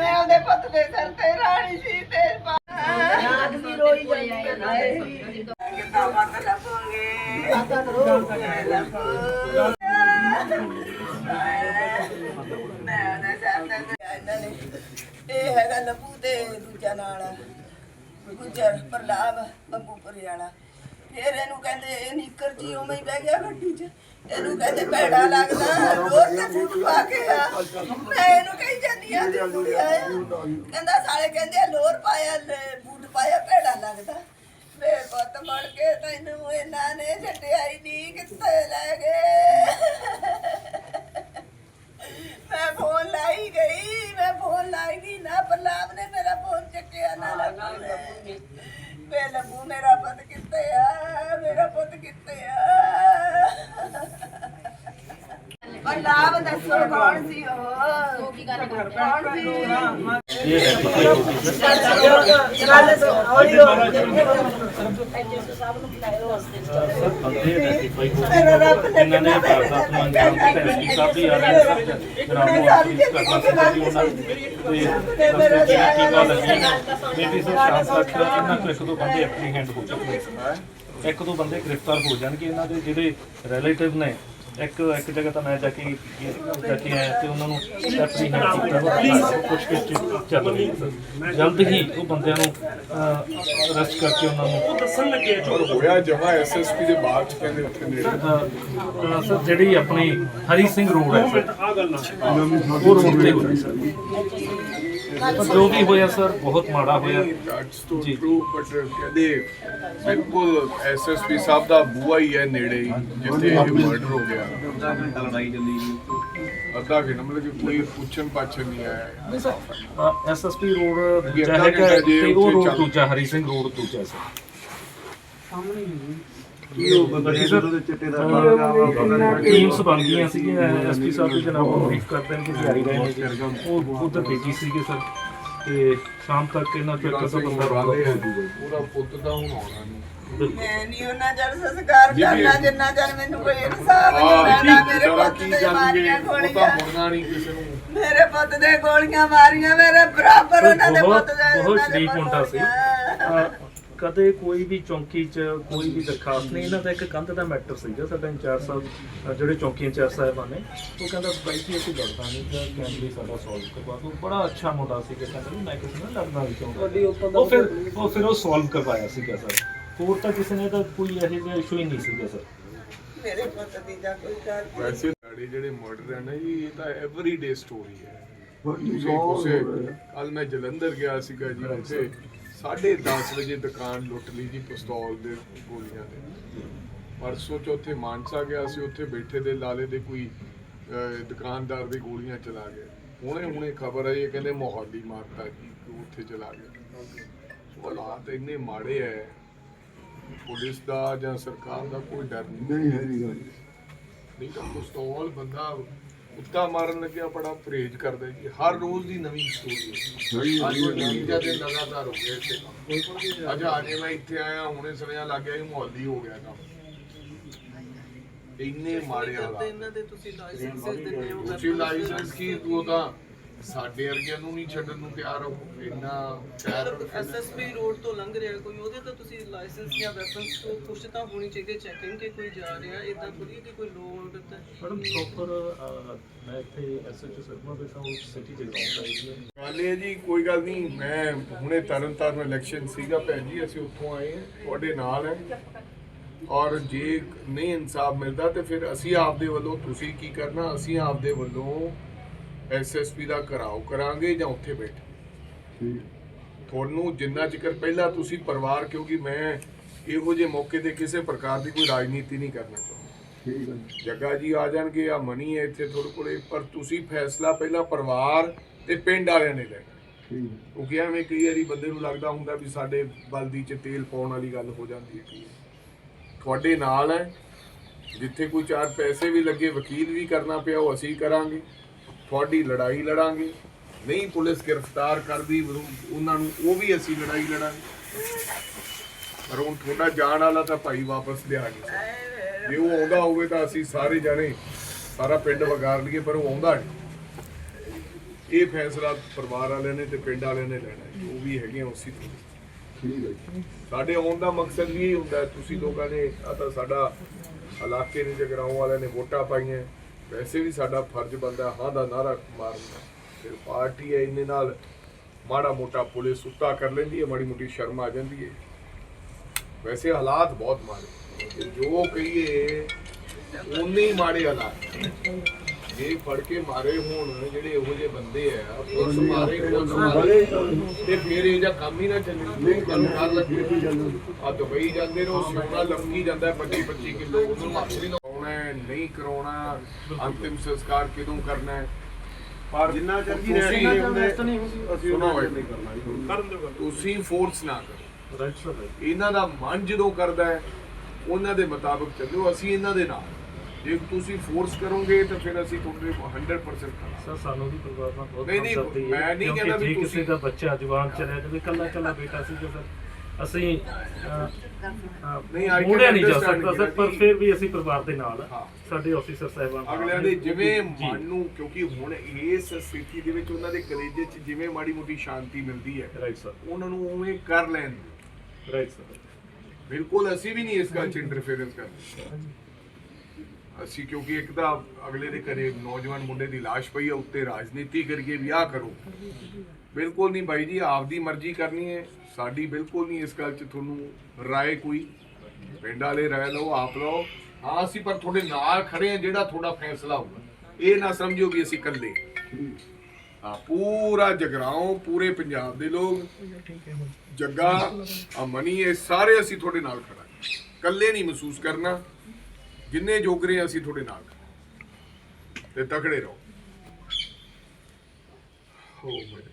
ਮੈਂ ਉਹਦੇ ਪੁੱਤ ਦੇ ਸਿਰ ਤੇ ਰਾਣੀ ਸੀ ਤੇ ਰਾਤ ਵੀ ਰੋਈ ਜਾਂਦੀ ਹੈ ਕਿੱਦਾਂ ਮਤ ਲੱਭੋਗੇ? ਆਤਾ ਕਰੋ ਲੱਭੋ ਮੈਂ ਉਹਦੇ ਸਿਰ ਤੇ ਇਹਨਾਂ ਨੇ। ਇਹ ਹੈਗਾ ਲੱਭੂ ਤੇ ਦੂਜਾ ਨਾਲ। ਗੁਜਰ ਪ੍ਰਲਾਭ ਅੰਬੂਪੁਰੇ ਵਾਲਾ। ਫਿਰ ਇਹਨੂੰ ਕਹਿੰਦੇ ਇਹ ਨੀਕਰ ਜੀ ਉਵੇਂ ਹੀ ਬਹਿ ਗਿਆ ਗੱਡੀ 'ਚ। ਇਹਨੂੰ ਕਹਿੰਦੇ ਭੈੜਾ ਲੱਗਦਾ ਲੋਰ ਤੇ ਫੁੱਟ ਪਾ ਕੇ ਆ। ਮੈਂ ਇਹਨੂੰ ਕਹੀ ਜਾਂਦੀ ਆ ਤੇ ਕੁੜੀ ਆਇਆ। ਕਹਿੰਦਾ ਸਾਲੇ ਕਹਿੰਦੇ ਲੋਰ ਪਾਇਆ ਲੈ, ਬੂਟ ਪਾਇਆ ਭੈੜਾ ਲੱਗਦਾ। ਵੇ ਪੁੱਤ ਮੜ ਕੇ ਤੈਨੂੰ ਇਹਨਾਂ ਨੇ ਛੱਡਿਆ ਹੀ ਨਹੀਂ ਕਿੱਥੇ ਲੈ ਗਏ। ਮੈਂ ਫੋਨ ਲਾਈ ਗਈ ਮੈਂ ਫੋਨ ਲਾਈ ਗਈ ਨਾ ਪ੍ਰਲਾਪ ਨੇ ਮੇਰਾ ਫੋਨ ਚੱਕਿਆ ਨਾ ਲੱਭੂ ਨੇ ਵੇ ਲੱਭੂ ਮੇਰਾ ਪੁੱਤ ਕਿੱਥੇ ਆ ਮੇਰਾ ਪੁੱਤ ਕਿੱਥੇ ਆ। ਪ੍ਰਲਾਪ ਦੱਸੋ ਕੌਣ ਸੀ ਉਹ? ਗੱਲ ਇੱਕ ਦੋ ਬੰਦੇ ਇੱਕ ਦੋ ਬੰਦੇ ਗ੍ਰਿਫਤਾਰ ਹੋ ਜਾਣਗੇ ਇਹਨਾਂ ਦੇ ਜਿਹੜੇ ਰਿਲੇਟਿਵ ਨੇ ਇੱਕ ਇੱਕ ਜਗ੍ਹਾ ਤਾਂ ਮੈਂ ਜਾ ਕੇ ਜਾ ਕੇ ਆਇਆ ਤੇ ਉਹਨਾਂ ਨੂੰ ਆਪਣੀ ਹੈਂਡ ਕੀਤਾ ਕੁਝ ਕੁਝ ਚੱਲ ਰਹੀ ਜਲਦ ਹੀ ਉਹ ਬੰਦਿਆਂ ਨੂੰ ਅਰੈਸਟ ਕਰਕੇ ਉਹਨਾਂ ਨੂੰ ਦੱਸਣ ਲੱਗੇ ਔਰ ਹੋਇਆ ਜਮਾ ਐਸਐਸਪੀ ਦੇ ਬਾਅਦ ਚ ਕਹਿੰਦੇ ਉੱਥੇ ਨੇੜੇ। ਸਰ ਜਿਹੜੀ ਆਪਣੀ ਹਰੀ ਸਿੰਘ ਰੋਡ ਹੈ ਸਰ ਉਹ ਰੋਡ ਤੇ ਹੋਇਆ ਸਰ ਪਰ ਜੋ ਵੀ ਹੋਇਆ ਸਰ ਬਹੁਤ ਮਾੜਾ ਹੋਇਆ। ਦੈਟਸ ਟੂ ਜੀ। ਟਰੂ ਬਟ ਕਹਿੰਦੇ ਬਿਲਕੁਲ ਐਸਐਸਪੀ ਸਾਹਿਬ ਦਾ ਬੂਆ ਹੀ ਹੈ ਨੇੜੇ ਹੀ ਜਿੱਥੇ ਇਹ ਮਰਡਰ ਹੋ ਗਿਆ। ਲੜਾਈ ਚੱਲੀ ਅੱਧਾ ਘੰਟਾ ਮਤਲਬ ਕਿ ਕੋਈ ਪੁੱਛਣ ਪਾਛਣ ਨਹੀਂ ਆਇਆ। ਐਸਐਸਪੀ ਰੋਡ ਦੂਜਾ ਅੱਧਾ ਹੈਗਾ ਘੰਟਾ ਜੇ ਤੇ ਉਹ ਉੱਥੇ ਰੋਡ ਚੱਲ- ਦੂਜਾ ਹਰੀ ਸਿੰਘ ਰੋਡ ਦੂਜਾ ਸਰ। ਕੀ ਉਹ ਬੰਦਾ ਜੀ ਉਹਦੇ ਚਿੱਟੇ ਦਾ ਟੀਮਸ ਬਣ ਗਈਆਂ ਸੀਗੀਆਂ ਐਸਪੀ ਸਾਹਿਬ ਦੇ ਜਨਾਬ ਨੂੰ ਬਰੀਫ ਕਰਦੇ ਨੇ ਕਿ ਜਾਰੀ ਰਹੇ ਨੇ ਉਹ ਉਧਰ ਭੇਜੀ ਸੀਗੇ ਸਰ। ਤੇ ਸ਼ਾਮ ਤੱਕ ਇਹਨਾਂ ਚੋਂ ਇੱਕ ਅੱਧਾ ਬੰਦਾ ਬੰਦੇ ਹੋ ਜਾਊਗਾ ਪੂਰਾ ਪੁੱਤ ਤਾਂ ਹੁਣ ਆਉਣਾ ਨਹੀਂ। ਮੈਂ ਨਹੀਂ ਉਹਨਾਂ ਜਦ ਸੰਸਕਾਰ। ਕਰਨਾ ਜਿੰਨਾ ਚਿਰ ਮੈਨੂੰ ਕੋਈ ਇਨਸਾਫ ਨਹੀਂ ਮਿਲਦਾ ਮੇਰੇ ਪੁੱਤ ਕੀ ਦੇ ਮਾਰੀਆਂ ਗੋਲੀਆਂ। ਮੁੜਨਾ ਨਹੀਂ ਕਿਸੇ ਨੂੰ। ਮੇਰੇ ਪੁੱਤ ਦੇ ਗੋਲੀਆਂ ਮਾਰੀਆਂ ਮੇਰੇ ਬਰਾਬਰ ਉਹਨਾਂ ਦੇ ਪੁੱਤ ਦੇ ਬਹੁਤ ਦੇ ਸ਼ਰੀਫ ਮੁੰਡਾ ਸੀ। ਕਦੇ ਕੋਈ ਵੀ ਚੌਂਕੀ 'ਚ ਕੋਈ ਵੀ ਦਰਖਾਸਤ ਨਹੀਂ ਇਹਨਾਂ ਦਾ ਇੱਕ ਕੰਧ ਦਾ ਮੈਟਰ ਸੀਗਾ ਸਾਡਾ ਇੰਚਾਰਜ ਸਾਹਿਬ ਜਿਹੜੇ ਚੌਂਕੀ ਇੰਚਾਰਜ ਸਾਹਿਬਾਂ ਨੇ ਉਹ ਕਹਿੰਦਾ ਬਾਈ ਜੀ ਅਸੀਂ ਲੜਦਾ ਨਹੀਂ ਤਾਂ ਕੈਮਰੇ ਸਾਡਾ ਸੋਲਵ ਕਰਵਾ ਦਿਓ। ਬੜਾ ਅੱਛਾ ਮੁੰਡਾ ਸੀ ਕਿ ਕਹਿੰਦਾ ਵੀ ਮੈਂ ਕਿਸੇ ਨਾਲ ਲੜਨਾ ਨਹੀਂ ਚਾਹੁੰਦਾ। ਉਹ ਫਿਰ ਉਹ ਫਿਰ ਉਹ ਸੋਲਵ ਕਰਵਾਇਆ ਸੀਗਾ ਸਰ। ਹੋਰ ਤਾਂ ਕਿਸੇ ਨੇ ਤਾਂ ਕੋਈ ਇਹੋ ਜਿਹਾ ਇਸ਼ੂ ਹੀ ਨਹੀਂ ਸੀਗਾ ਸਰ। ਮੇਰੇ ਪੁੱਤ ਦੀ ਜਾਂ ਕੋਈ ਗੱਲ ਵੈਸੇ ਸਾਡੇ ਜਿਹੜੇ ਮਰਡਰ ਹੈ ਨਾ ਜੀ ਇਹ ਤਾਂ ਐਵਰੀਡੇ ਸਟੋਰੀ ਹੈ। ਕੱਲ ਮੈਂ ਜਲੰਧਰ ਗਿਆ ਸੀਗਾ ਜੀ ਉੱਥੇ 10:30 ਵਜੇ ਦੁਕਾਨ ਲੁੱਟ ਲਈ ਜੀ ਪਿਸਤੌਲ ਦੇ ਗੋਲੀਆਂ ਦੇ। ਪਰਸੋਂ ਚੌਥੇ ਮਾਨਸਾ ਗਿਆ ਸੀ ਉੱਥੇ ਬੈਠੇ ਦੇ ਲਾਲੇ ਦੇ ਕੋਈ ਅਹ, ਦੁਕਾਨਦਾਰ ਦੇ ਗੋਲੀਆਂ ਚਲਾ ਗਏ। ਹੁਣੇ ਹੁਣੇ ਖਬਰ ਆਈ ਹੈ ਕਹਿੰਦੇ ਮੋਹਾਲੀ ਮਾਰਤਾ ਜੀ ਕਿ ਉੱਥੇ ਚਲਾ ਗਿਆ ਸੋ ਹਾਲਾਤ ਇੰਨੇ ਮਾੜੇ ਹੈ ਪੁਲਿਸ ਦਾ ਜਾਂ ਸਰਕਾਰ ਦਾ ਕੋਈ ਡਰ ਨਹੀਂ। ਨਹੀਂ ਹੈ ਜੀ ਗੱਲ। ਨਹੀਂ ਤਾਂ ਪਿਸਤੌਲ ਬੰਦਾ ਉੱਤਾ ਮਾਰਨ ਲੱਗਿਆ ਬੜਾ ਪਰਹੇਜ਼ ਕਰਦਾ ਜੀ ਹਰ ਰੋਜ਼ ਦੀ ਨਵੀਂ ਸਟੋਰੀ ਹੈ। ਅੱਜ ਉਹ ਤੀਜਾ ਦਿਨ ਲਗਾਤਾਰ ਹੋ ਗਿਆ ਇੱਥੇ। ਅੱਜ ਆਜੇ ਮੈਂ ਇੱਥੇ ਆਇਆ ਹੁਣੇ ਸੁਣਿਆ ਲੱਗ ਗਿਆ ਇਹ ਮੁਹੱਲੀ ਹੋ ਗਿਆ ਕੰਮ। ਇੰਨੇ ਮਾੜੇ ਹਾਲਾਤ। ਇਹਨਾਂ ਦੇ ਤੁਸੀਂ ਲਾਇਸੈਂਸ ਦਿੰਦੇ ਹੋ ਤੁਸੀਂ ਲਾਇਸੈਂਸ ਕੀ ਤੂੰ ਤਾਂ ਸਾਡੇ ਵਰਗਿਆਂ ਨੂੰ ਨਹੀਂ ਛੱਡਣ ਨੂੰ ਤਿਆਰ ਹੋ ਇੰਨਾ ਟੈਰਰ ਐਸਐਸਪੀ ਰੋਡ ਤੋਂ ਲੰਘ ਰਿਹਾ ਕੋਈ ਉਹਦੇ ਤਾਂ ਤੁਸੀਂ ਲਾਇਸੈਂਸ ਜਾਂ ਵੈਪਨਸ ਤੋਂ ਕੁਛ ਤਾਂ ਹੋਣੀ ਚਾਹੀਦੀ ਚੈਕਿੰਗ ਕਿ ਕੋਈ ਜਾ ਰਿਹਾ ਇਦਾਂ ਥੋੜੀ ਕਿ ਕੋਈ ਲੋਡ ਤੇ ਮੈਡਮ ਪ੍ਰੋਪਰ ਮੈਂ ਇੱਥੇ ਐਸਐਚਓ ਸਰਮਾ ਬੈਠਾ ਉਹ ਸਿਟੀ ਚ ਗਰਾਊਂਡ ਹੈ ਗੱਲ ਇਹ ਜੀ ਕੋਈ ਗੱਲ ਨਹੀਂ ਮੈਂ ਹੁਣੇ ਤਰਨ ਤਾਰਨ ਇਲੈਕਸ਼ਨ ਸੀਗਾ ਭੈਣ ਜੀ ਅਸੀਂ ਉੱਥੋਂ ਆਏ ਹਾਂ ਤੁਹਾਡੇ ਨਾਲ ਹੈ। ਔਰ ਜੇ ਨਹੀਂ ਇਨਸਾਫ ਮਿਲਦਾ ਤੇ ਫਿਰ ਅਸੀਂ ਆਪਦੇ ਵੱਲੋਂ ਤੁਸੀਂ ਕੀ ਕਰਨਾ ਅਸੀਂ ਆਪਦੇ ਵੱਲੋਂ ਐਸਐਸਪੀ ਦਾ ਘਰਾਓ ਕਰਾਂਗੇ ਜਾਂ ਉੱਥੇ ਬੈਠੇ ਤੁਹਾਨੂੰ ਜਿੰਨਾ ਚਿਕਰ ਪਹਿਲਾਂ ਤੁਸੀਂ ਪਰਿਵਾਰ ਕਿਉਂਕਿ ਮੈਂ ਇਹੋ ਜਿਹੇ ਮੌਕੇ ਤੇ ਕਿਸੇ ਪ੍ਰਕਾਰ ਦੀ ਕੋਈ ਰਾਜਨੀਤੀ ਨਹੀਂ ਕਰਨਾ ਚਾਹੁੰਦਾ ਠੀਕ ਹੈ। ਜੱਗਾ ਜੀ ਆ ਜਾਣਗੇ ਆ ਮਨੀ ਹੈ ਇੱਥੇ ਤੁਹਾਡੇ ਕੋਲੇ ਪਰ ਤੁਸੀਂ ਫੈਸਲਾ ਪਹਿਲਾਂ ਪਰਿਵਾਰ ਤੇ ਪਿੰਡ ਵਾਲਿਆਂ ਨੇ ਲੈਣਾ ਠੀਕ ਹੈ। ਕਿਉਂਕਿ ਐਵੇਂ ਕਈ ਵਾਰੀ ਬੰਦੇ ਨੂੰ ਲੱਗਦਾ ਹੁੰਦਾ ਵੀ ਸਾਡੇ ਬਲਦੀ 'ਚ ਤੇਲ ਪਾਉਣ ਵਾਲੀ ਗੱਲ ਹੋ ਜਾਂਦੀ ਹੈ ਵਾਰੀ। ਤੁਹਾਡੇ ਨਾਲ ਹੈ ਜਿੱਥੇ ਕੋਈ ਚਾਰ ਪੈਸੇ ਵੀ ਲੱਗੇ ਵਕੀਲ ਵੀ ਕਰਨਾ ਪਿਆ ਉਹ ਅਸੀਂ ਕਰਾਂਗੇ ਤੁਹਾਡੀ ਲੜਾਈ ਲੜਾਂਗੇ। ਨਹੀਂ ਪੁਲਿਸ ਗ੍ਰਿਫਤਾਰ ਕਰਦੀ ਉਹ- ਉਹਨਾਂ ਨੂੰ ਉਹ ਵੀ ਅਸੀਂ ਲੜਾਈ ਲੜਾਂਗੇ। ਪਰ ਹੁਣ ਤੁਹਾਡਾ ਜਾਣ ਵਾਲਾ ਤਾਂ ਭਾਈ ਵਾਪਸ ਲਿਆਗੇ ਜੇ ਉਹ ਆਉਂਦਾ ਹੋਵੇ ਤਾਂ ਅਸੀਂ ਸਾਰੇ ਜਾਣੇ ਸਾਰਾ ਪਿੰਡ ਵਗਾਰ ਲਈਏ ਪਰ ਉਹ ਆਉਂਦਾ ਨਹੀਂ। ਇਹ ਫੈਸਲਾ ਪਰਿਵਾਰ ਵਾਲਿਆਂ ਨੇ ਤੇ ਪਿੰਡ ਵਾਲਿਆਂ ਨੇ ਲੈਣਾ ਹੈ। ਜੋ ਵੀ ਹੈਗੇ ਉਸੇ ਤੋਂ। ਠੀਕ ਹੈ ਸਾਡੇ ਆਉਣ ਦਾ ਮਕਸਦ ਵੀ ਇਹ ਹੁੰਦਾ ਤੁਸੀਂ ਲੋਕਾਂ ਨੇ ਆ ਤਾਂ ਸਾਡਾ ਇਲਾਕੇ ਦੇ ਜਗਰਾਉਂ ਵਾਲਿਆਂ ਨੇ ਵੋਟਾਂ ਪਾਈਆਂ। ਵੈਸੇ ਵੀ ਸਾਡਾ ਫਰਜ਼ ਬੰਦਾ ਹਾਂ ਦਾ ਨਾਰਾ ਮਾਰਨਾ ਫਿਰ ਪਾਰਟੀ ਹੈ ਇਹਨੇ ਨਾਲ ਮਾੜਾ ਮੋਟਾ ਪੁਲਿਸ ਉੱਤਾ ਕਰ ਲੈਂਦੀ ਹੈ ਮਾੜੀ ਮੋਟੀ ਸ਼ਰਮ ਆ ਜਾਂਦੀ ਹੈ। ਵੈਸੇ ਹਾਲਾਤ ਬਹੁਤ ਮਾੜੇ ਜੋ ਕਹੀਏ ਉਨੇ ਮਾੜੇ ਹਾਲਾਤ ਜੇ ਫੜ ਕੇ ਮਾਰੇ ਹੋਣ ਜਿਹੜੇ ਇਹੋ ਜਿਹੇ ਬੰਦੇ ਆ ਪੁਲਿਸ ਮਾਰੇ ਪੁਲਿਸ ਮਾਰੇ ਤੇ ਫਿਰ ਇਹ ਜਾਂ ਕੰਮ ਹੀ ਨਾ ਚੱਲੇ। ਨਹੀਂ ਕੰਮ ਕਰ ਲੱਗੇ ਆ ਦੁਬਈ ਜਾਂਦੇ ਨੇ ਉਹ ਸੋਨਾ ਲੰਮੀ ਜਾਂਦਾ 25 25 ਕਿਲੋ। ਉਹਨੂੰ ਅਸਲੀ ਲਾਉਣਾ ਹੈ ਨਹੀਂ ਕਰਾਉਣਾ ਅੰਤਿਮ ਸੰਸਕਾਰ ਕਿਦੋਂ ਕਰਨਾ ਹੈ? ਪਰ ਜਿੰਨਾ ਚਿਰ ਜੀ ਤੁਸੀਂ- ਰਹਿਣਾ ਹੁੰਦੇ ਅਸੀਂ ਸੁਣੋ ਉਹਨਾਂ। ਨਹੀਂ ਕਰਨਾ ਜੀ। ਕਰਨ ਦਿਓ ਤੁਸੀਂ ਫੋਰਸ ਨਾ ਕਰੋ। ਰਾਈਟ ਸਰ ਇਹਨਾਂ ਦਾ ਮਨ ਜਦੋਂ ਕਰਦਾ ਹੈ ਉਹਨਾਂ ਦੇ ਮੁਤਾਬਕ ਚੱਲੋ ਅਸੀਂ ਇਹਨਾਂ ਦੇ ਨਾਲ। ਜੇ ਤੁਸੀਂ ਫੋਰਸ ਕਰੋਗੇ ਤਾਂ ਫਿਰ ਅਸੀਂ ਤੁਹਾਡੇ 100% ਕਰਾਂਗੇ ਸਰ ਸਾਨੂੰ ਵੀ ਪਰਿਵਾਰ ਨਾਲ ਬਹੁਤ ਨਹੀਂ, ਹੈ, ਮੈਂ ਨਹੀਂ ਕਹਿੰਦਾ ਵੀ ਕਿਸੇ ਤੁਸੀਂ- ਦਾ ਬੱਚਾ ਜਵਾਨ ਚਲਿਆ ਜਾਵੇ ਕੱਲਾ ਕੱਲਾ ਬੇਟਾ ਸੀ ਜੋ ਅਸੀਂ ਨਹੀਂ, can ਮੋੜਿਆ ਨਹੀਂ ਜਾ ਸਕਦਾ ਸਰ ਪਰ ਫਿਰ ਵੀ ਅਸੀਂ ਪਰਿਵਾਰ ਦੇ ਨਾਲ ਹਾਂ। ਸਾਡੇ ਆਫੀਸਰ ਸਾਹਿਬਾਨ ਨਾਲ ਅਗਲਿਆਂ ਦੇ ਜਿਵੇਂ ਜੀ। ਮਨ ਨੂੰ ਕਿਉਂਕਿ ਹੁਣ ਇਸ ਸਥਿਤੀ ਦੇ ਵਿੱਚ ਉਹਨਾਂ ਦੇ ਕਲੇਜੇ 'ਚ ਜਿਵੇਂ ਮਾੜੀ ਮੋਟੀ ਸ਼ਾਂਤੀ ਮਿਲਦੀ ਹੈ ਰਾਈਟ ਸਰ ਉਹਨਾਂ ਨੂੰ ਉਵੇਂ ਕਰ ਲੈਣ ਦਿਓ। ਰਾਈਟ ਸਰ ਬਿਲਕੁਲ ਅਸੀਂ ਵੀ ਨਹੀਂ ਇਸ ਗੱਲ 'ਚ ਇੰਟਰਫੇਰੈਂਸ ਕਰਦੇ ਅਸੀਂ ਕਿਉਂਕਿ ਇੱਕ ਤਾਂ ਅਗਲੇ ਦੇ ਘਰੇ ਨੌਜਵਾਨ ਮੁੰਡੇ ਦੀ ਲਾਸ਼ ਪਈ ਹੈ ਉੱਤੇ ਰਾਜਨੀਤੀ ਕਰਕੇ ਵਿਆਹ ਕਰੋ ਬਿਲਕੁਲ ਨਹੀਂ ਬਾਈ ਜੀ, ਆਪਦੀ ਮਰਜ਼ੀ ਕਰਨੀ ਹੈ। ਸਾਡੀ ਬਿਲਕੁਲ ਨਹੀਂ ਇਸ ਗੱਲ 'ਚ ਤੁਹਾਨੂੰ ਰਾਏ ਕੋਈ। ਪਿੰਡ ਵਾਲੇ ਰਾਏ ਲਓ, ਆਪ ਲਓ। ਹਾਂ, ਅਸੀਂ ਪਰ ਤੁਹਾਡੇ ਨਾਲ ਖੜੇ ਹਾਂ ਜਿਹੜਾ ਤੁਹਾਡਾ ਫੈਸਲਾ ਹੋਊਗਾ। ਇਹ ਨਾ ਸਮਝਿਓ ਵੀ ਅਸੀਂ ਇਕੱਲੇ ਹਾਂ। ਪੂਰਾ ਜਗਰਾਉਂ, ਪੂਰੇ ਪੰਜਾਬ ਦੇ ਲੋਕ। ਜੱਗਾ ਆ ਮਨੀ, ਇਹ ਸਾਰੇ ਅਸੀਂ ਤੁਹਾਡੇ ਨਾਲ ਖੜਾਂਗੇ ਇਕੱਲੇ ਨਹੀਂ ਮਹਿਸੂਸ ਕਰਨਾ। ਜਿੰਨੇ ਜੋਗਰੇ ਅਸੀਂ ਤੁਹਾਡੇ ਨਾਲ ਤੇ ਤਕੜੇ ਰਹੋ। ਹੋ ਮੇਰੇ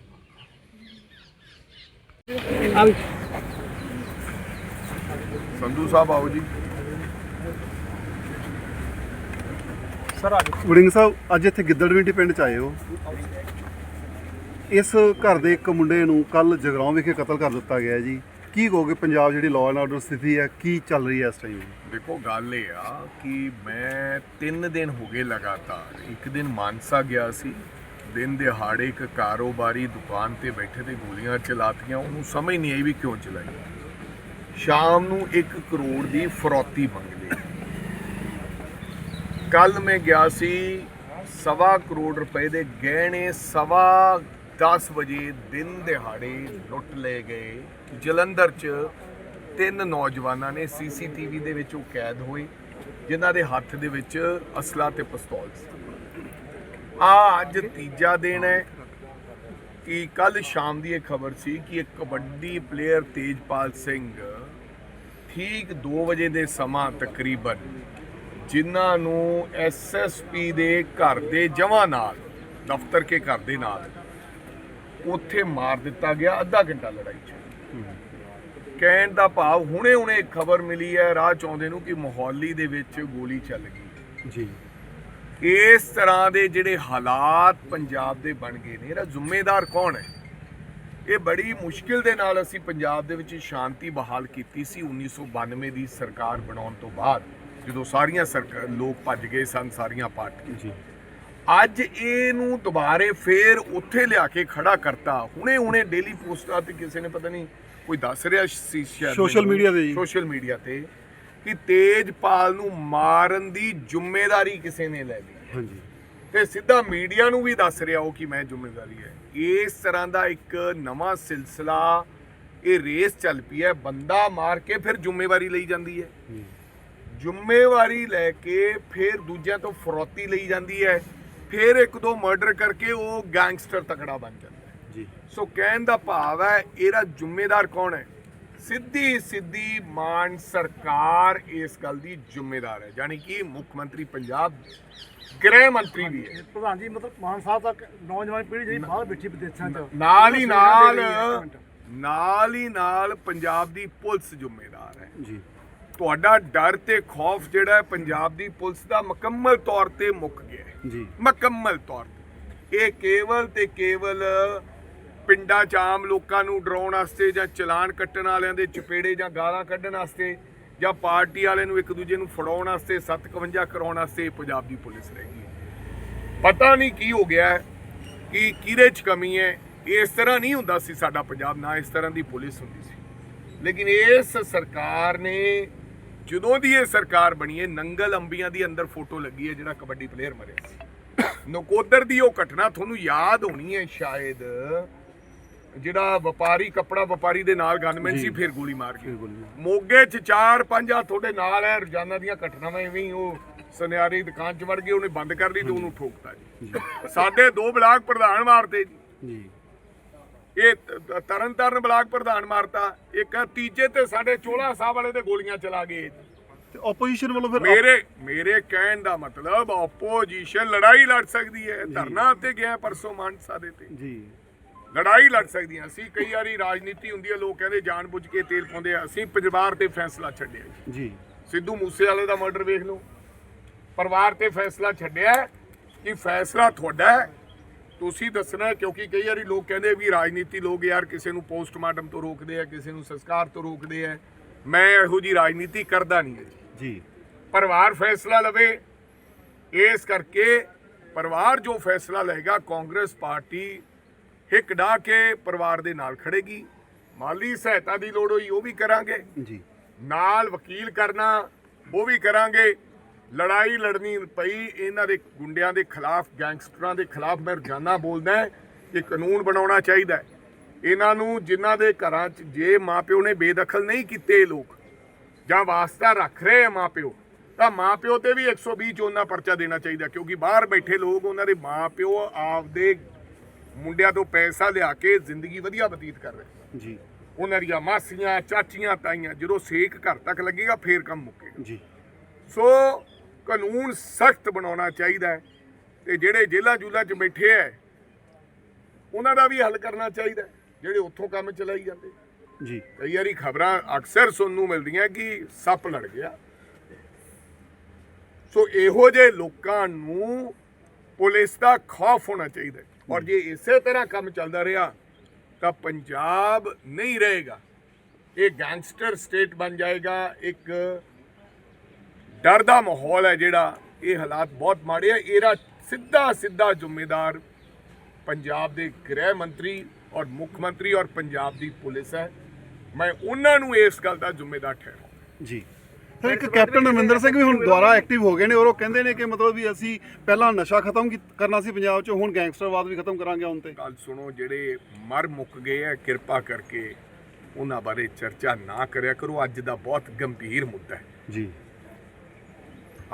ਸੰਧੂ ਸਾਹਿਬ ਆਓ ਜੀ। ਵੜਿੰਗ ਸਾਹਿਬ ਅੱਜ ਇੱਥੇ ਗਿੱਦੜਵਿੰਡੀ ਪਿੰਡ ਚ ਆਏ ਹੋ। ਇਸ ਘਰ ਦੇ ਇੱਕ ਮੁੰਡੇ ਨੂੰ ਕੱਲ ਜਗਰਾਉਂ ਵਿਖੇ ਕਤਲ ਕਰ ਦਿੱਤਾ ਗਿਆ ਜੀ। ਕੀ ਕਹੋਗੇ ਪੰਜਾਬ ਜਿਹੜੀ ਲਾਅ ਐਂਡ ਆਰਡਰ ਸਥਿਤੀ ਹੈ ਕੀ ਚੱਲ ਰਹੀ ਹੈ ਇਸ ਟਾਈਮ ਦੇਖੋ ਗੱਲ ਇਹ ਆ ਕਿ ਮੈਂ 3 ਦਿਨ ਹੋ ਗਏ ਲਗਾਤਾਰ ਇੱਕ ਦਿਨ ਮਾਨਸਾ ਗਿਆ ਸੀ ਦਿਨ ਦਿਹਾੜੇ ਇੱਕ ਕਾਰੋਬਾਰੀ ਦੁਕਾਨ ਤੇ ਬੈਠੇ ਤੇ ਗੋਲੀਆਂ ਚਲਾਤੀਆਂ, ਉਹਨੂੰ ਸਮਝ ਨਹੀਂ ਆਈ ਵੀ ਕਿਉਂ ਚਲਾਈ। ਸ਼ਾਮ ਨੂੰ 1 ਕਰੋੜ ਦੀ ਫਰੌਤੀ ਮੰਗ ਲਈ ਕੱਲ ਮੈਂ ਗਿਆ ਸੀ ਸਵਾ ਕਰੋੜ ਰੁਪਏ ਦੇ ਗਹਿਣੇ ਸਵਾ 10 ਵਜੇ ਦਿਨ ਦਿਹਾੜੇ ਲੁੱਟ ਲਏ ਗਏ। ਜਲੰਧਰ 'ਚ ਤਿੰਨ ਨੌਜਵਾਨਾਂ ਨੇ ਸੀਸੀਟੀਵੀ ਦੇ ਵਿੱਚ ਉਹ ਕੈਦ ਹੋਏ, ਜਿਨ੍ਹਾਂ ਦੇ ਹੱਥ ਦੇ ਵਿੱਚ ਅਸਲਾ ਤੇ ਪਿਸਤੌਲ ਸੀ। ਆ ਅੱਜ ਤੀਜਾ ਦਿਨ ਹੈ ਕਿ ਕੱਲ ਸ਼ਾਮ ਦੀ ਇਹ ਖਬਰ ਸੀ ਕਿ ਇੱਕ ਕਬੱਡੀ ਪਲੇਅਰ ਤੇਜਪਾਲ ਸਿੰਘ ਠੀਕ 2 ਵਜੇ ਦੇ ਸਮਾਂ ਤਕਰੀਬਨ ਜਿਨ੍ਹਾਂ ਨੂੰ ਐਸਐਸਪੀ ਦੇ ਘਰ ਦੇ ਜਵਾਂ ਨਾਲ, ਦਫ਼ਤਰ ਕੇ ਘਰ ਦੇ ਨਾਲ, ਉੱਥੇ ਮਾਰ ਦਿੱਤਾ ਗਿਆ, ਅੱਧਾ ਘੰਟਾ ਲੜਾਈ 'ਚ। ਕਹਿਣ ਦਾ ਭਾਵ ਹੁਣੇ ਹੁਣੇ ਖਬਰ ਮਿਲੀ ਹੈ, ਰਾਹ ਚ ਨੂੰ ਕਿ ਮੋਹਾਲੀ ਦੇ ਵਿੱਚ ਗੋਲੀ ਚੱਲ ਗਈ। ਜੀ। ਇਸ ਤਰ੍ਹਾਂ ਦੇ ਜਿਹੜੇ ਹਾਲਾਤ ਪੰਜਾਬ ਦੇ ਬਣ ਗਏ ਨੇ ਇਹਦਾ ਜ਼ਿੰਮੇਦਾਰ ਕੌਣ ਹੈ? ਇਹ ਬੜੀ ਮੁਸ਼ਕਿਲ ਦੇ ਨਾਲ ਅਸੀਂ ਪੰਜਾਬ ਦੇ ਵਿੱਚ ਸ਼ਾਂਤੀ ਬਹਾਲ ਕੀਤੀ ਸੀ 1992 ਦੀ ਸਰਕਾਰ ਬਣਾਉਣ ਤੋਂ ਬਾਅਦ ਜਦੋਂ ਸਾਰੀਆਂ ਸਰਕਾਰ ਲੋਕ ਭੱਜ ਗਏ ਸਨ ਸਾਰੀਆਂ ਪਾਰਟੀਆਂ। ਜੀ। ਅੱਜ ਇਹਨੂੰ ਦੁਬਾਰੇ ਫੇਰ ਉੱਥੇ ਲਿਆ ਕੇ ਖੜਾ ਕਰਤਾ। ਹੁਣੇ ਹੁਣੇ ਡੇਲੀ ਪੋਸਟਾਂ ਤੇ ਕਿਸੇ ਨੇ ਪਤਾ ਨਹੀਂ ਕੋਈ ਦੱਸ ਰਿਹਾ ਸੀ ਸ਼ਾਇਦ ਮੈਨੂੰ, media ਤੇ ਜੀ। ਸੋਸ਼ਲ ਮੀਡੀਆ ਤੇ। ਕਿ ਤੇਜਪਾਲ ਨੂੰ ਮਾਰਨ ਦੀ ਜ਼ਿੰਮੇਵਾਰੀ ਕਿਸੇ ਨੇ ਲੈ ਲਈ। ਹਾਂਜੀ। ਤੇ ਸਿੱਧਾ ਮੀਡੀਆ ਨੂੰ ਵੀ ਦੱਸ ਰਿਹਾ ਉਹ ਕਿ ਮੈਂ ਜ਼ਿੰਮੇਵਾਰੀ ਹੈ। ਇਸ ਤਰ੍ਹਾਂ ਦਾ ਇੱਕ ਨਵਾਂ ਸਿਲਸਿਲਾ ਇਹ ਰੇਸ ਚੱਲ ਪਈ ਹੈ। ਬੰਦਾ ਮਾਰ ਕੇ ਫਿਰ ਜ਼ਿੰਮੇਵਾਰੀ ਲਈ ਜਾਂਦੀ ਹੈ। ਜ਼ਿੰਮੇਵਾਰੀ ਲੈ ਕੇ ਫਿਰ ਦੂਜਿਆਂ ਤੋਂ ਫਰੌਤੀ ਲਈ ਜਾਂਦੀ ਹੈ। ਫਿਰ ਇੱਕ ਦੋ ਮਰਡਰ ਕਰਕੇ ਉਹ ਗੈਂਗਸਟਰ ਤਕੜਾ ਬਣ ਜਾਂਦਾ ਹੈ। ਜੀ। ਸੋ ਕਹਿਣ ਦਾ ਭਾਵ ਹੈ ਇਹਦਾ ਜ਼ਿੰਮੇਦਾਰ ਕੌਣ ਹੈ? ਸਿੱਧੀ ਸਿੱਧੀ ਮਾਨ ਸਰਕਾਰ ਇਸ ਗੱਲ ਦੀ ਜ਼ਿੰਮੇਦਾਰ ਹੈ ਯਾਨੀ ਕਿ ਮੁੱਖ ਮੰਤਰੀ ਪੰਜਾਬ ਗ੍ਰਹਿ ਮੰਤਰੀ ਵੀ ਹੈ। ਪ੍ਰਧਾਨ ਜੀ ਮਤਲਬ ਮਾਨ ਸਾਹਿਬ ਤੱਕ ਨੌਜਵਾਨ ਪੀੜ੍ਹੀ ਜਿਹੜੀ ਬਾਹਰ ਬੈਠੀ ਵਿਦੇਸ਼ਾਂ 'ਚ। ਨਾਲ ਹੀ ਨਾਲ। ਨਾਲ ਹੀ ਨਾਲ ਪੰਜਾਬ ਦੀ ਪੁਲਿਸ ਜ਼ਿੰਮੇਦਾਰ ਹੈ। ਜੀ। ਤੁਹਾਡਾ ਡਰ ਤੇ ਖੌਫ ਜਿਹੜਾ ਹੈ ਪੰਜਾਬ ਦੀ ਪੁਲਿਸ ਦਾ ਮੁਕੰਮਲ ਤੌਰ ਤੇ ਮੁੱਕ ਗਿਆ ਹੈ। ਜੀ। ਮੁਕੰਮਲ ਤੌਰ ਤੇ। ਇਹ ਕੇਵਲ ਤੇ ਕੇਵਲ ਪਿੰਡਾਂ 'ਚ ਆਮ ਲੋਕਾਂ ਨੂੰ ਡਰਾਉਣ ਵਾਸਤੇ ਜਾਂ ਚਲਾਨ ਕੱਟਣ ਵਾਲਿਆਂ ਦੇ ਚਪੇੜੇ ਜਾਂ ਗਾਲਾਂ ਕੱਢਣ ਵਾਸਤੇ ਜਾਂ ਪਾਰਟੀ ਵਾਲਿਆਂ ਨੂੰ ਇੱਕ ਦੂਜੇ ਨੂੰ ਫੜਾਉਣ ਵਾਸਤੇ 751 ਕਰਾਉਣ ਵਾਸਤੇ ਇਹ ਪੰਜਾਬ ਦੀ ਪੁਲਿਸ ਰਹਿ ਗਈ ਪਤਾ ਨਹੀਂ ਕੀ ਹੋ ਗਿਆ ਕਿ ਕਿਹਦੇ 'ਚ ਕਮੀ ਹੈ ਇਸ ਤਰ੍ਹਾਂ ਨਹੀਂ ਹੁੰਦਾ ਸੀ ਸਾਡਾ ਪੰਜਾਬ, ਨਾ ਇਸ ਤਰ੍ਹਾਂ ਦੀ ਪੁਲਿਸ ਹੁੰਦੀ ਸੀ। ਲੇਕਿਨ ਇਸ ਸਰਕਾਰ ਨੇ, ਜਦੋਂ ਦੀ ਇਹ ਸਰਕਾਰ ਬਣੀ ਹੈ, ਨੰਗਲ ਅੰਬੀਆਂ ਦੀ ਅੰਦਰ ਫੋਟੋ ਲੱਗੀ ਹੈ, ਜਿਹੜਾ ਕਬੱਡੀ ਪਲੇਅਰ ਮਰਿਆ ਸੀ। ਨਕੋਦਰ ਦੀ ਉਹ ਘਟਨਾ ਤੁਹਾਨੂੰ ਯਾਦ ਹੋਣੀ ਹੈ ਸ਼ਾਇਦ ਜਿਹੜਾ ਵਪਾਰੀ ਕੱਪੜਾ ਵਪਾਰੀ ਦੇ ਨਾਲ ਗਨਮੈਨ ਸੀ ਫਿਰ ਗੋਲੀ ਮਾਰ ਕੇ ਮੋਗੇ 'ਚ ਚਾਰ ਪੰਜ ਆ ਤੁਹਾਡੇ ਨਾਲ ਹੈ ਰੋਜ਼ਾਨਾ ਦੀਆਂ ਘਟਨਾਵਾਂ ਐਵੇਂ ਹੀ ਉਹ ਸੁਨਿਆਰੀ ਦੁਕਾਨ 'ਚ ਵੜ ਗਏ ਉਹਨੇ ਬੰਦ ਕਰ ਲਈ ਤੇ ਉਹਨੂੰ ਠੋਕਤਾ ਜੀ। ਸਾਡੇ ਦੋ ਬਲਾਕ ਪ੍ਰਧਾਨ ਮਾਰਤੇ ਜੀ। ਇਹ ਤਰਨ ਤਾਰਨ ਬਲਾਕ ਪ੍ਰਧਾਨ ਮਾਰਤਾ ਇੱਕ ਤੀਜੇ ਤੇ ਸਾਡੇ ਚੋਲਾ ਸਾਹਿਬ ਵਾਲੇ ਤੇ ਗੋਲੀਆਂ ਚਲਾ ਗਏ ਤੇ ਆਪੋਜੀਸ਼ਨ ਵੱਲੋਂ ਫਿਰ ਮੇਰੇ ਮੇਰੇ ਕਹਿਣ ਦਾ ਮਤਲਬ ਆਪੋਜੀਸ਼ਨ ਲੜਾਈ ਲੜ ਸਕਦੀ ਹੈ ਧਰਨਾ ਤੇ ਗਿਆ ਪਰਸੋਂ ਮਾਨਸਾ ਦੇ ਤੇ। ਜੀ। ਲੜਾਈ ਲੜ ਸਕਦੀਆਂ ਅਸੀਂ ਕਈ ਵਾਰੀ ਰਾਜਨੀਤੀ ਹੁੰਦੀ ਹੈ ਲੋਕ ਕਹਿੰਦੇ ਜਾਣਬੁੱਝ ਕੇ ਤੇਲ ਪਾਉਂਦੇ ਆ। ਅਸੀਂ ਪਰਿਵਾਰ ਤੇ ਫੈਸਲਾ ਛੱਡਿਆ ਜੀ। ਸਿੱਧੂ ਮੂਸੇਵਾਲੇ ਦਾ ਮਰਡਰ ਵੇਖ ਲਓ। ਪਰਿਵਾਰ ਤੇ ਫੈਸਲਾ ਛੱਡਿਆ ਕਿ ਫੈਸਲਾ ਤੁਹਾਡਾ ਹੈ। ਤੁਸੀਂ ਦੱਸਣਾ ਕਿਉਂਕਿ ਕਈ ਵਾਰੀ ਲੋਕ ਕਹਿੰਦੇ ਵੀ ਰਾਜਨੀਤੀ ਲੋਕ ਯਾਰ ਕਿਸੇ ਨੂੰ ਪੋਸਟਮਾਰਟਮ ਤੋਂ ਰੋਕਦੇ ਆ ਕਿਸੇ ਨੂੰ ਸੰਸਕਾਰ ਤੋਂ ਰੋਕਦੇ ਆ। ਮੈਂ ਇਹੋ ਜੀ ਰਾਜਨੀਤੀ ਕਰਦਾ ਨਹੀਂ ਜੀ। ਪਰਿਵਾਰ ਫੈਸਲਾ ਲਵੇ ਇਸ ਕਰਕੇ ਪਰਿਵਾਰ ਜੋ ਫੈਸਲਾ ਲਏਗਾ ਕਾਂਗਰਸ ਪਾਰਟੀ ਹਿੱਕ ਡਾ ਕੇ ਪਰਿਵਾਰ ਦੇ ਨਾਲ ਖੜੇਗੀ। ਮਾਲੀ ਸਹਾਇਤਾ ਦੀ ਲੋੜ ਹੋਈ ਉਹ ਵੀ ਕਰਾਂਗੇ। ਜੀ। ਨਾਲ ਵਕੀਲ ਕਰਨਾ ਉਹ ਵੀ ਕਰਾਂਗੇ। ਲੜਾਈ ਲੜਨੀ ਪਈ ਇਹਨਾਂ ਦੇ ਗੁੰਡਿਆਂ ਦੇ ਖਿਲਾਫ ਗੈਂਗਸਟਰਾਂ ਦੇ ਖਿਲਾਫ ਮੈਂ ਰੋਜ਼ਾਨਾ ਬੋਲਦਾ ਕਿ ਕਾਨੂੰਨ ਬਣਾਉਣਾ ਚਾਹੀਦਾ ਇਹਨਾਂ ਨੂੰ ਜਿਨ੍ਹਾਂ ਦੇ ਘਰਾਂ 'ਚ ਜੇ ਮਾਪਿਓ ਨੇ ਬੇਦਖਲ ਨਹੀਂ ਕੀਤੇ ਲੋਕ ਜਾਂ ਵਾਸਤਾ ਰੱਖ ਰਹੇ ਆ ਮਾਪਿਓ ਤਾਂ ਮਾਪਿਓ ਤੇ ਵੀ 120 ਚੋਨਾ ਪਰਚਾ ਦੇਣਾ ਚਾਹੀਦਾ ਕਿਉਂਕਿ ਬਾਹਰ ਬੈਠੇ ਲੋਕ ਉਹਨਾਂ ਦੇ ਮਾਪਿਓ ਆਪਦੇ ਮੁੰਡਿਆਂ ਤੋਂ ਪੈਸਾ ਲਿਆ ਕੇ ਜ਼ਿੰਦਗੀ ਵਧੀਆ ਬਤੀਤ ਕਰ ਰਹੇ। ਜੀ। ਉਹਨਾਂ ਦੀਆਂ ਮਾਸੀਆਂ ਚਾਚੀਆਂ ਤਾਈਆਂ ਜਦੋਂ ਸੇਕ ਘਰ ਤੱਕ ਲੱਗੇਗਾ ਫੇਰ ਕੰਮ ਮੁੱਕੇਗਾ। ਜੀ। ਸੋ ਕਾਨੂੰਨ ਸਖਤ ਬਣਾਉਣਾ ਚਾਹੀਦਾ ਹੈ ਤੇ ਜਿਹੜੇ ਜੇਲ੍ਹਾਂ ਜੂਲਾਂ 'ਚ ਬੈਠੇ ਐ ਉਹਨਾਂ ਦਾ ਵੀ ਹੱਲ ਕਰਨਾ ਚਾਹੀਦਾ ਜਿਹੜੇ ਉੱਥੋਂ ਕੰਮ ਚਲਾਈ ਜਾਂਦੇ। ਜੀ। ਕਈ ਵਾਰੀ ਖਬਰਾਂ ਅਕਸਰ ਸੁਣਨ ਨੂੰ ਮਿਲਦੀਆਂ ਕਿ ਸੱਪ ਲੜ ਗਿਆ। ਸੋ ਇਹੋ ਜਿਹੇ ਲੋਕਾਂ ਨੂੰ ਪੁਲਿਸ ਦਾ ਖੌਫ ਹੋਣਾ ਚਾਹੀਦਾ। ਔਰ ਜੇ ਇਸੇ ਤਰ੍ਹਾਂ ਕੰਮ ਚੱਲਦਾ ਰਿਹਾ, ਤਾਂ ਪੰਜਾਬ ਨਹੀਂ ਰਹੇਗਾ। ਇਹ ਗੈਂਗਸਟਰ ਸਟੇਟ ਬਣ ਜਾਏਗਾ, ਇੱਕ ਡਰ ਦਾ ਮਾਹੌਲ ਹੈ ਜਿਹੜਾ, ਇਹ ਹਾਲਾਤ ਬਹੁਤ ਮਾੜੇ ਆ। ਇਹਦਾ ਸਿੱਧਾ ਸਿੱਧਾ ਜ਼ਿੰਮੇਦਾਰ ਪੰਜਾਬ ਦੇ ਗ੍ਰਹਿ ਮੰਤਰੀ ਔਰ ਮੁੱਖ ਮੰਤਰੀ ਔਰ ਪੰਜਾਬ ਦੀ ਪੁਲਿਸ ਹੈ। ਮੈਂ ਉਹਨਾਂ ਨੂੰ ਇਸ ਗੱਲ ਦਾ ਜ਼ਿੰਮੇਦਾਰ ਠਹਿਰਾਉਂਦਾ। ਜੀ। ਸਰ ਇੱਕ ਕੈਪਟਨ ਅਮਰਿੰਦਰ ਸਿੰਘ ਵੀ ਹੁਣ ਦੁਬਾਰਾ ਐਕਟਿਵ ਹੋ ਗਏ ਨੇ ਔਰ ਉਹ ਕਹਿੰਦੇ ਨੇ ਕਿ ਮਤਲਬ ਵੀ ਅਸੀਂ ਪਹਿਲਾਂ ਨਸ਼ਾ ਖਤਮ ਕਰਨਾ ਸੀ ਪੰਜਾਬ 'ਚੋਂ ਹੁਣ ਗੈਂਗਸਟਰਵਾਦ ਵੀ ਖਤਮ ਕਰਾਂਗੇ ਹੁਣ ਤੇ। ਗੱਲ ਸੁਣੋ ਜਿਹੜੇ ਮਰ ਮੁੱਕ ਗਏ ਆ ਕਿਰਪਾ ਕਰਕੇ ਉਹਨਾਂ ਬਾਰੇ ਚਰਚਾ ਨਾ ਕਰਿਆ ਕਰੋ। ਅੱਜ ਦਾ ਬਹੁਤ ਗੰਭੀਰ ਮੁੱਦਾ ਹੈ। ਜੀ।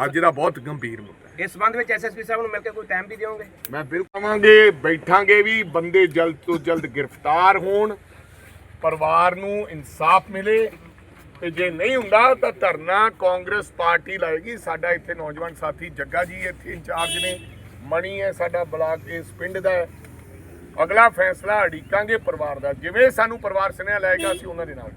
ਅੱਜ ਦਾ ਬਹੁਤ ਗੰਭੀਰ ਮੁੱਦਾ ਹੈ। ਇਸ ਸੰਬੰਧ ਵਿੱਚ ਐਸਐਸਪੀ ਸਾਹਿਬ ਨੂੰ ਮਿਲ ਕੇ ਕੋਈ ਟਾਈਮ ਵੀ ਦਿਓਗੇ? ਮੈਂ ਬਿਲਕੁਲ ਕਹਾਂਗੇ ਬੈਠਾਂਗੇ ਵੀ ਬੰਦੇ ਜਲਦ ਤੋਂ ਜਲਦ ਗ੍ਰਿਫਤਾਰ ਹੋਣ ਪਰਿਵਾਰ ਨੂੰ ਇਨਸਾਫ ਮਿਲੇ। ਤੇ ਜੇ ਨਹੀਂ ਹੁੰਦਾ ਤਾਂ ਧਰਨਾ ਕਾਂਗਰਸ ਪਾਰਟੀ ਲਾਏਗੀ। ਸਾਡਾ ਇੱਥੇ ਨੌਜਵਾਨ ਸਾਥੀ ਜੱਗਾ ਜੀ ਇੱਥੇ ਇੰਚਾਰਜ ਨੇ। ਮਣੀ ਹੈ ਸਾਡਾ ਬਲਾਕ, ਇਸ ਪਿੰਡ ਦਾ ਅਗਲਾ ਫੈਸਲਾ ਅੜੀਕਾਂਗੇ ਪਰਿਵਾਰ ਦਾ। ਜਿਵੇਂ ਸਾਨੂੰ ਪਰਿਵਾਰ ਸੁਨੇਹਾ ਲਾਏਗਾ, ਅਸੀਂ ਉਹਨਾਂ ਦੇ ਨਾਲ।